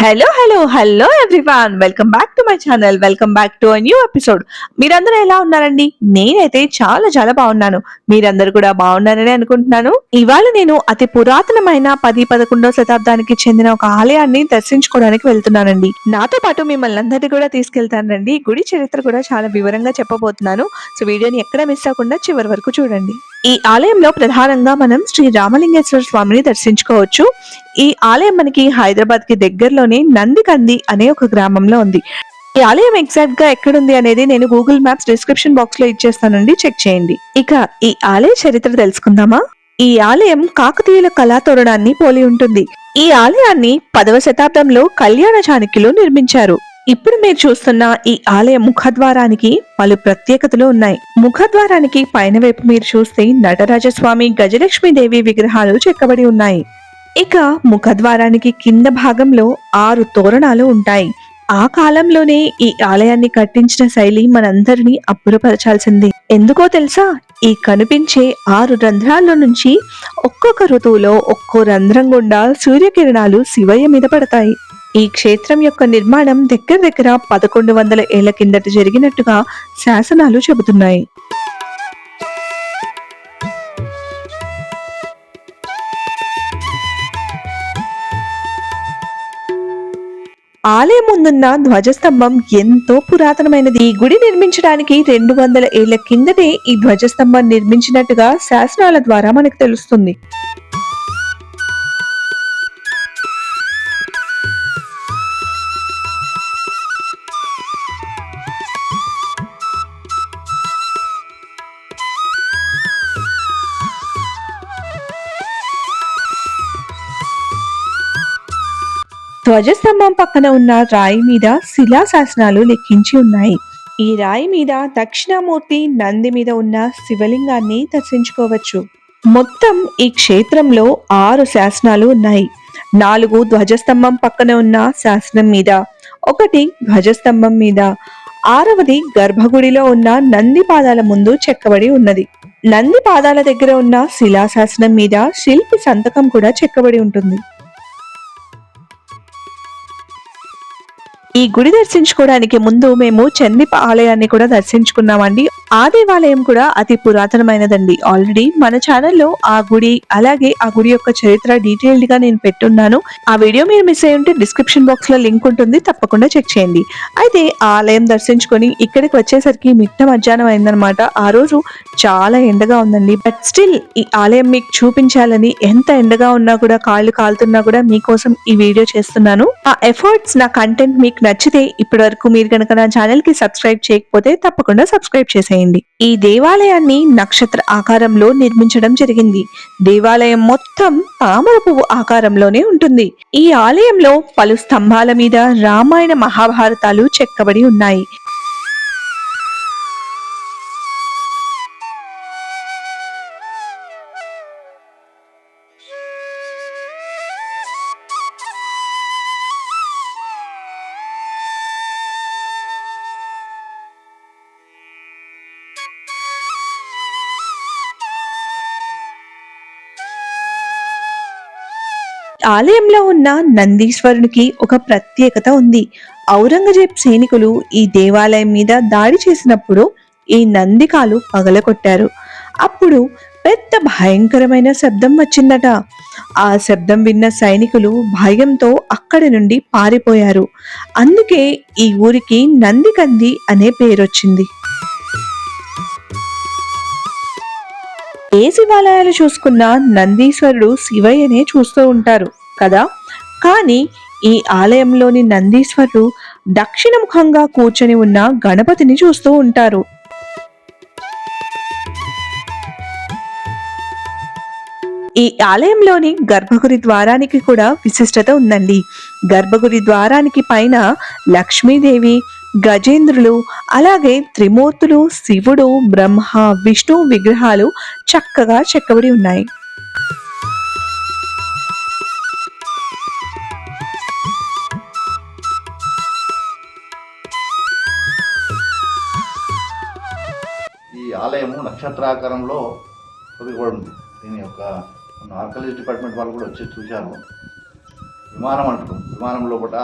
Hello hello hello everyone welcome back to my channel welcome back to a new episode మీరందరూ ఎలా ఉన్నారండి? నేనైతే చాలా చాలా బాగున్నాను. మీరందరూ కూడా బాగున్నారని అనుకుంటున్నాను. ఇవాళ నేను అతి పురాతనమైన పది పదకొండవ శతాబ్దానికి చెందిన ఒక ఆలయాన్ని దర్శించుకోవడానికి వెళ్తున్నానండి. నాతో పాటు మిమ్మల్ని అందరినీ కూడా తీసుకెళ్తానండి. గుడి చరిత్ర కూడా చాలా వివరంగా చెప్పబోతున్నాను. సో వీడియోని ఎక్కడ మిస్ అవ్వకుండా చివరి వరకు చూడండి. ఈ ఆలయంలో ప్రధానంగా మనం శ్రీ రామలింగేశ్వర స్వామిని దర్శించుకోవచ్చు. ఈ ఆలయం మనకి హైదరాబాద్కి దగ్గరలోనే నందికంది అనే ఒక గ్రామంలో ఉంది. ఈ ఆలయం ఎగ్జాక్ట్గా ఎక్కడుంది అనేది నేను గూగుల్ మ్యాప్స్ డిస్క్రిప్షన్ బాక్స్లో ఇచ్చేస్తానండి. చెక్ చేయండి. ఇక ఈ ఆలయ చరిత్ర తెలుసుకుందామా? ఈ ఆలయం కాకతీయుల కళా తోరణాన్ని పోలి ఉంటుంది. ఈ ఆలయాన్ని పదవ శతాబ్దంలో కళ్యాణ చాణక్యులు నిర్మించారు. ఇప్పుడు మీరు చూస్తున్న ఈ ఆలయ ముఖద్వారానికి పలు ప్రత్యేకతలు ఉన్నాయి. ముఖద్వారానికి పైన వైపు మీరు చూస్తే నటరాజస్వామి గజలక్ష్మీదేవి విగ్రహాలు చెక్కబడి ఉన్నాయి. ఇక ముఖద్వారానికి కింద భాగంలో ఆరు తోరణాలు ఉంటాయి. ఆ కాలంలోనే ఈ ఆలయాన్ని కట్టించిన శైలి మనందరినీ అబ్బురపరచాల్సింది. ఎందుకో తెలుసా? ఈ కనిపించే ఆరు రంధ్రాల్లో నుంచి ఒక్కొక్క ఋతువులో ఒక్కో రంధ్రం గుండా సూర్యకిరణాలు శివయ్య మీద పడతాయి. ఈ క్షేత్రం యొక్క నిర్మాణం దగ్గర దగ్గర పదకొండు వందల ఏళ్ళ కిందట జరిగినట్టుగా శాసనాలు చెబుతున్నాయి. ఆలయం ముందున్న ధ్వజస్తంభం ఎంతో పురాతనమైనది. ఈ గుడి నిర్మించడానికి రెండు వందల ఏళ్ళ కిందటే ఈ ధ్వజస్తంభం నిర్మించినట్టుగా శాసనాల ద్వారా మనకు తెలుస్తుంది. ధ్వజస్తంభం పక్కన ఉన్న రాయి మీద శిలా శాసనాలు లిఖించి ఉన్నాయి. ఈ రాయి మీద దక్షిణామూర్తి నంది మీద ఉన్న శివలింగాన్ని దర్శించుకోవచ్చు. మొత్తం ఈ క్షేత్రంలో ఆరు శాసనాలు ఉన్నాయి. నాలుగు ధ్వజస్తంభం పక్కన ఉన్న శాసనం మీద ఒకటి ధ్వజస్తంభం మీద. ఆరవది గర్భగుడిలో ఉన్న నంది పాదాల ముందు చెక్కబడి ఉన్నది. నంది పాదాల దగ్గర ఉన్న శిలాశాసనం మీద శిల్పి సంతకం కూడా చెక్కబడి ఉంటుంది. ఈ గుడి దర్శించుకోవడానికి ముందు మేము చందీప ఆలయాన్ని కూడా దర్శించుకున్నామండి. ఆ దేవాలయం కూడా అతి పురాతనమైనదండి. ఆల్రెడీ మన ఛానల్లో ఆ గుడి అలాగే ఆ గుడి యొక్క చరిత్ర డీటెయిల్డ్గా నేను పెట్టున్నాను. ఆ వీడియో మీరు మిస్ అయి ఉంటే డిస్క్రిప్షన్ బాక్స్లో లింక్ ఉంటుంది తప్పకుండా చెక్ చేయండి. అయితే ఆ ఆలయం దర్శించుకొని ఇక్కడికి వచ్చేసరికి మిట్ట మధ్యాహ్నం అయిందనమాట ఆ రోజు చాలా ఎండగా ఉందండి. బట్ స్టిల్ ఈ ఆలయం మీకు చూపించాలని ఎంత ఎండగా ఉన్నా కూడా కాళ్ళు కాలుతున్నా కూడా మీకోసం ఈ వీడియో చేస్తున్నాను. ఆ ఎఫర్ట్స్ నా కంటెంట్ మీకు నచ్చితే ఇప్పటి వరకు మీరు కనుక నా ఛానల్కి సబ్స్క్రైబ్ చేయకపోతే తప్పకుండా సబ్స్క్రైబ్ చేసేయండి. ఈ దేవాలయాన్ని నక్షత్ర ఆకారంలో నిర్మించడం జరిగింది. దేవాలయం మొత్తం తామర పువ్వు ఆకారంలోనే ఉంటుంది. ఈ ఆలయంలో పలు స్తంభాల మీద రామాయణ మహాభారతాలు చెక్కబడి ఉన్నాయి. ఆలయంలో ఉన్న నందీశ్వరునికి ఒక ప్రత్యేకత ఉంది. ఔరంగజేబ్ సైనికులు ఈ దేవాలయం మీద దాడి చేసినప్పుడు ఈ నందికాలు పగలగొట్టారు. అప్పుడు పెద్ద భయంకరమైన శబ్దం వచ్చిందట. ఆ శబ్దం విన్న సైనికులు భయంతో అక్కడి నుండి పారిపోయారు. అందుకే ఈ ఊరికి నందికంది అనే పేరొచ్చింది. ఏ శివాలయాలు చూసుకున్నా నందీశ్వరుడు శివయ్యనే చూస్తూ ఉంటారు. కదా? కానీ ఈ ఆలయంలోని నందీశ్వరుడు దక్షిణముఖంగా కూర్చొని ఉన్న గణపతిని చూస్తూ ఉంటారు. ఈ ఆలయంలోని గర్భగుడి ద్వారానికి కూడా విశిష్టత ఉందండి. గర్భగుడి ద్వారానికి పైన లక్ష్మీదేవి గజేంద్రులు అలాగే త్రిమూర్తులు శివుడు బ్రహ్మ విష్ణు విగ్రహాలు చక్కగా చెక్కబడి ఉన్నాయి. ఆలయము నక్షత్రాకారంలో కూడా ఉంది. దీని యొక్క ఆర్కలజీ డిపార్ట్మెంట్ వాళ్ళు కూడా వచ్చి చూశారు. విమానం అంటారు విమానం లోపల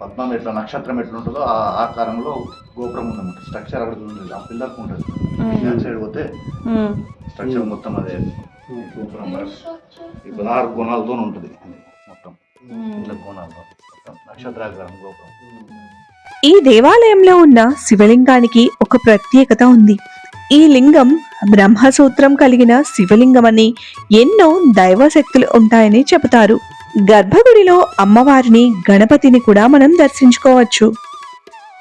పద్మం ఎట్లా నక్షత్రం ఎట్లా ఉంటుందో ఆ ఆకారంలో గోపురం ఉందన్నమాట. స్ట్రక్చర్ అక్కడ ఉంటుంది ఆ పిల్లర్కి ఉంటుంది. పిల్లర్ సైడ్ పోతే స్ట్రక్చర్ మొత్తం అదే. గోపురం. ఈ పదహారు కోణాలతో ఉంటుంది మొత్తం. ఇట్లా కోణాలతో నక్షత్రాకారం గోపురం. ఈ దేవాలయంలో ఉన్న శివలింగానికి ఒక ప్రత్యేకత ఉంది. ఈ లింగం బ్రహ్మసూత్రం కలిగిన శివలింగమని ఎన్నో దైవశక్తులు ఉంటాయని చెబుతారు. గర్భగుడిలో అమ్మవారిని గణపతిని కూడా మనం దర్శించుకోవచ్చు.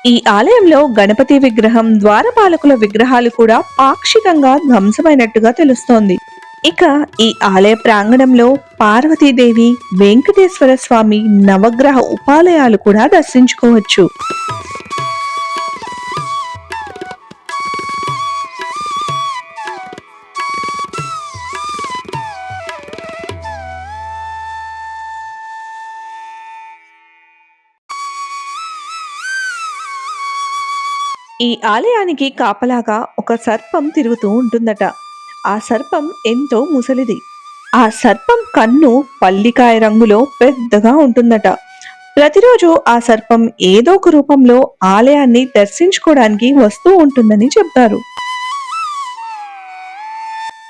ఈ ఆలయంలో గణపతి విగ్రహం ద్వారపాలకుల విగ్రహాలు కూడా పాక్షికంగా ధ్వంసమైనట్టుగా తెలుస్తోంది. ఇక ఈ ఆలయ ప్రాంగణంలో పార్వతీదేవి వెంకటేశ్వర స్వామి నవగ్రహ ఉపాలయాలు కూడా దర్శించుకోవచ్చు. ఈ ఆలయానికి కాపలాగా ఒక సర్పం తిరుగుతూ ఉంటుందట. ఆ సర్పం ఎంతో ముసలిది. ఆ సర్పం కన్ను పల్లికాయ రంగులో పెద్దగా ఉంటుందట. ప్రతిరోజు ఆ సర్పం ఏదో ఒక రూపంలో ఆలయాన్ని దర్శించుకోవడానికి వస్తూ ఉంటుందని చెప్తారు.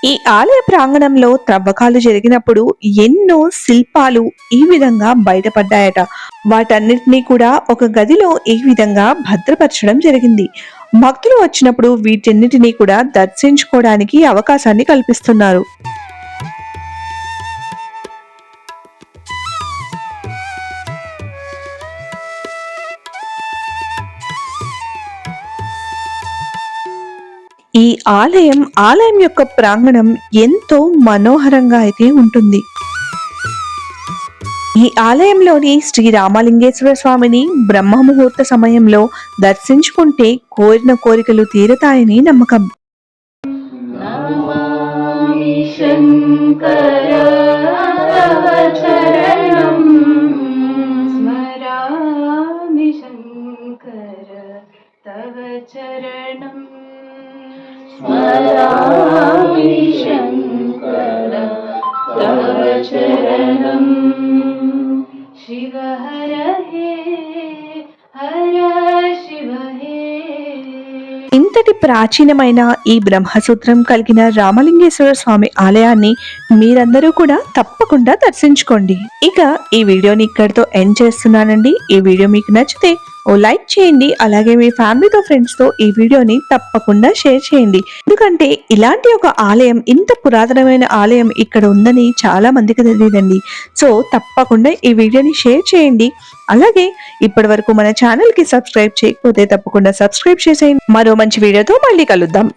ఈ ఆలయ ప్రాంగణంలో త్రవ్వకాలు జరిగినప్పుడు ఎన్నో శిల్పాలు ఈ విధంగా బయటపడ్డాయట. వాటన్నిటినీ కూడా ఒక గదిలో ఈ విధంగా భద్రపరచడం జరిగింది. భక్తులు వచ్చినప్పుడు వీటన్నిటినీ కూడా దర్శించుకోవడానికి అవకాశాన్ని కల్పిస్తున్నారు. ఈ ఆలయం ఆలయం యొక్క ప్రాంగణం ఎంతో మనోహరంగా అయితే ఉంటుంది. ఈ ఆలయంలోని శ్రీ రామలింగేశ్వర స్వామిని బ్రహ్మ ముహూర్త సమయంలో దర్శించుకుంటే కోరిన కోరికలు తీరతాయని నమ్మకం. 嗯 ప్రాచీనమైన ఈ బ్రహ్మసూత్రం కలిగిన రామలింగేశ్వర స్వామి ఆలయాన్ని మీరందరూ కూడా తప్పకుండా దర్శించుకోండి. ఇక ఈ వీడియోని ఇక్కడితో ఎండ్ చేస్తున్నానండి. ఈ వీడియో మీకు నచ్చితే ఓ లైక్ చేయండి. అలాగే మీ ఫ్యామిలీతో ఫ్రెండ్స్తో ఈ వీడియోని తప్పకుండా షేర్ చేయండి. ఎందుకంటే ఇలాంటి ఒక ఆలయం ఇంత పురాతనమైన ఆలయం ఇక్కడ ఉందని చాలా మందికి తెలియదండి. సో తప్పకుండా ఈ వీడియోని షేర్ చేయండి. అలాగే ఇప్పటి వరకు మన ఛానల్కి సబ్స్క్రైబ్ చేయకపోతే తప్పకుండా సబ్స్క్రైబ్ చేసేయండి. మరో మంచి వీడియోతో మళ్ళీ కలుద్దాం.